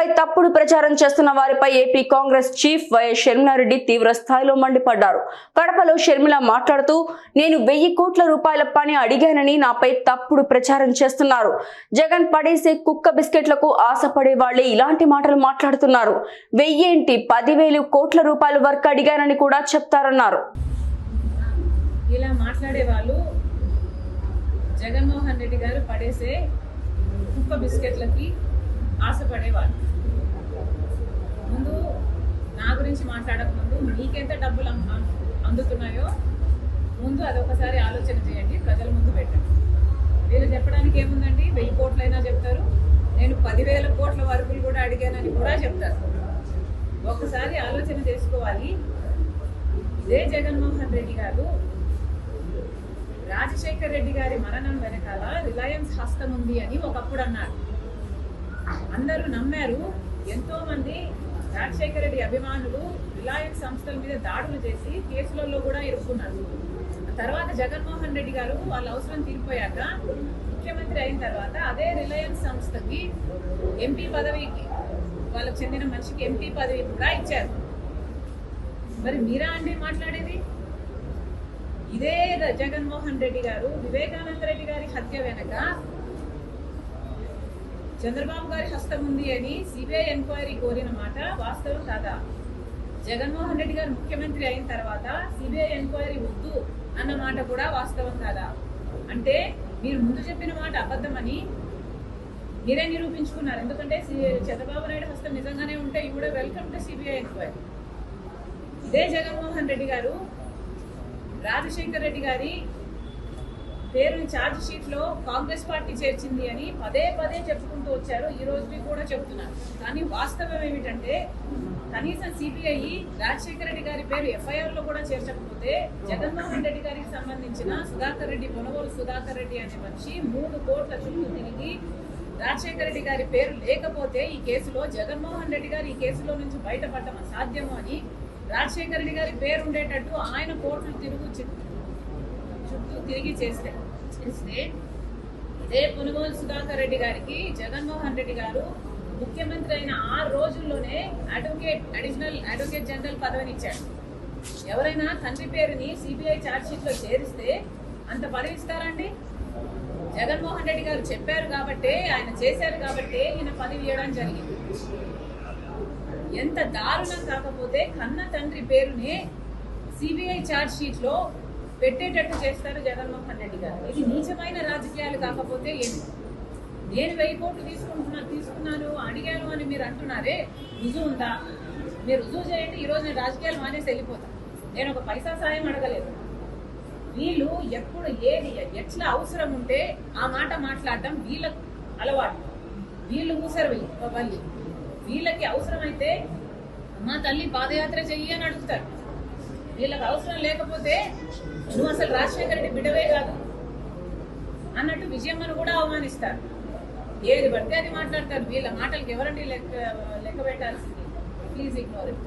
ఎన్నికలపై తప్పుడు ప్రచారం చేస్తున్న వారిపై AP Congress chief YS Sharmila Reddy తీవ్ర స్థాయిలో మండిపడ్డారు. కడపలో షర్మిల మాట్లాడుతూ నేను వెయ్యి కోట్ల రూపాయల పని అడిగానని నాపై తప్పుడు ప్రచారం చేస్తున్నారు. జగన్ పడేసే కుక్క బిస్కెట్లకు ఆశపడే వాళ్ళే ఇలాంటి మాటలు మాట్లాడుతున్నారు. వెయ్యేంటి? పదివేలు కోట్ల రూపాయల వర్క్ అడిగానని కూడా చెప్తారన్నారు. ఇలా మాట్లాడే వాళ్ళు జగన్మోహన్ రెడ్డి గారు పడేసే కుక్క బిస్కెట్లకి ఆశపడేవారు. ముందు నా గురించి మాట్లాడక ముందు మీకెంత డబ్బులు అందుతున్నాయో ముందు అదొకసారి ఆలోచన చేయండి ప్రజల ముందు పెట్టండి. వీళ్ళు చెప్పడానికి ఏముందండి? వెయ్యి కోట్లైనా చెప్తారు. నేను పదివేల కోట్ల వరకులు కూడా అడిగానని కూడా చెప్తారు. ఒకసారి ఆలోచన చేసుకోవాలి. ఇదే జగన్మోహన్ రెడ్డి గారు రాజశేఖర్ రెడ్డి గారి మరణం వెనకాల రిలయన్స్ హస్తం ఉంది అని ఒకప్పుడు అన్నారు. అందరూ నమ్మారు. ఎంతో మంది రాజశేఖర రెడ్డి అభిమానులు రిలయన్స్ సంస్థల మీద దాడులు చేసి కేసులలో కూడా ఇరుక్కున్నారు. తర్వాత జగన్మోహన్ రెడ్డి గారు వాళ్ళ అవసరం తీరిపోయాక ముఖ్యమంత్రి అయిన తర్వాత అదే రిలయన్స్ సంస్థకి ఎంపీ పదవికి వాళ్ళకు చెందిన మనిషికి ఎంపీ పదవి కూడా ఇచ్చారు. మరి మీరా అండి మాట్లాడేది? ఇదే జగన్మోహన్ రెడ్డి గారు వివేకానంద రెడ్డి గారి హత్య వెనక చంద్రబాబు గారి హస్తం ఉంది అని సిబిఐ ఎంక్వైరీ కోరిన మాట వాస్తవం కాదా? జగన్మోహన్ రెడ్డి గారు ముఖ్యమంత్రి అయిన తర్వాత సిబిఐ ఎంక్వైరీ వద్దు అన్న మాట కూడా వాస్తవం కాదా? అంటే మీరు ముందు చెప్పిన మాట అబద్ధమని మీరే నిరూపించుకున్నారు. ఎందుకంటే సి- చంద్రబాబు నాయుడు హస్తం నిజంగానే ఉంటే యూ కూడా వెల్కమ్ టు సిబిఐ ఎంక్వైరీ. ఇదే జగన్మోహన్ రెడ్డి గారు రాజశేఖర్ రెడ్డి గారి పేరుని ఛార్జ్ షీట్లో కాంగ్రెస్ పార్టీ చేర్చింది అని పదే పదే చెప్పుకుంటూ వచ్చారు. ఈ రోజుకి కూడా చెప్తున్నారు. కానీ వాస్తవం ఏమిటంటే కనీసం సిబిఐ రాజశేఖర రెడ్డి గారి పేరు ఎఫ్ఐఆర్లో కూడా చేర్చకపోతే జగన్మోహన్ రెడ్డి గారికి సంబంధించిన సుధాకర్ రెడ్డి పొనగోలు సుధాకర్ రెడ్డి అనే మనిషి మూడు కోట్ల చుట్టూ తిరిగి రాజశేఖర రెడ్డి గారి పేరు లేకపోతే ఈ కేసులో జగన్మోహన్ రెడ్డి గారు ఈ కేసులో నుంచి బయటపడటం అసాధ్యము అని రాజశేఖర రెడ్డి గారి పేరు ఉండేటట్టు ఆయన కోర్టులు తిరుగు చుట్టూ తిరిగి చేస్తే చేస్తే ఇదే పునుగోలు సుధాకర్ రెడ్డి గారికి జగన్మోహన్ రెడ్డి గారు ముఖ్యమంత్రి అయిన ఆరు రోజుల్లోనే అడ్వకేట్ అడిషనల్ అడ్వకేట్ జనరల్ పదవిని ఇచ్చాడు ఎవరైనా తండ్రి పేరుని సిబిఐ ఛార్జ్షీట్లో చేరిస్తే అంత పదవి ఇస్తారండి? జగన్మోహన్ రెడ్డి గారు చెప్పారు కాబట్టే ఆయన చేశారు కాబట్టే ఈయన పదవి ఇవ్వడం జరిగింది. ఎంత దారుణం కాకపోతే కన్న తండ్రి పేరునే సిబిఐ ఛార్జ్ పెట్టేటట్టు చేస్తారు జగన్మోహన్ రెడ్డి గారు. ఇది నీచమైన రాజకీయాలు కాకపోతే ఏమి? నేను వెయ్యి కోట్లు తీసుకుంటున్నా తీసుకున్నాను అడిగాను అని మీరు అంటున్నారే రుజువు ఉందా? మీరు రుజువు చేయండి ఈరోజు నేను రాజకీయాలు మానేసి వెళ్ళిపోతాను నేను ఒక పైసా సాయం అడగలేదు. వీళ్ళు ఎప్పుడు ఏది ఎట్లా అవసరం ఉంటే ఆ మాట మాట్లాడటం వీళ్ళకు అలవాటు. వీళ్ళు ఊసరు వెళ్ళి వీళ్ళకి అవసరమైతే మా తల్లి పాదయాత్ర చెయ్యి అని అడుగుతారు. వీళ్ళకి అవసరం లేకపోతే నువ్వు అసలు రాజశేఖర రెడ్డి బిడ్డవే కాదు. అన్నట్టు విజయమ్మను కూడా అవమానిస్తారు. ఏది పడితే అది మాట్లాడతారు. వీళ్ళ మాటలకి ఎవరండి లెక్క లెక్క పెట్టాల్సింది? Please ignore it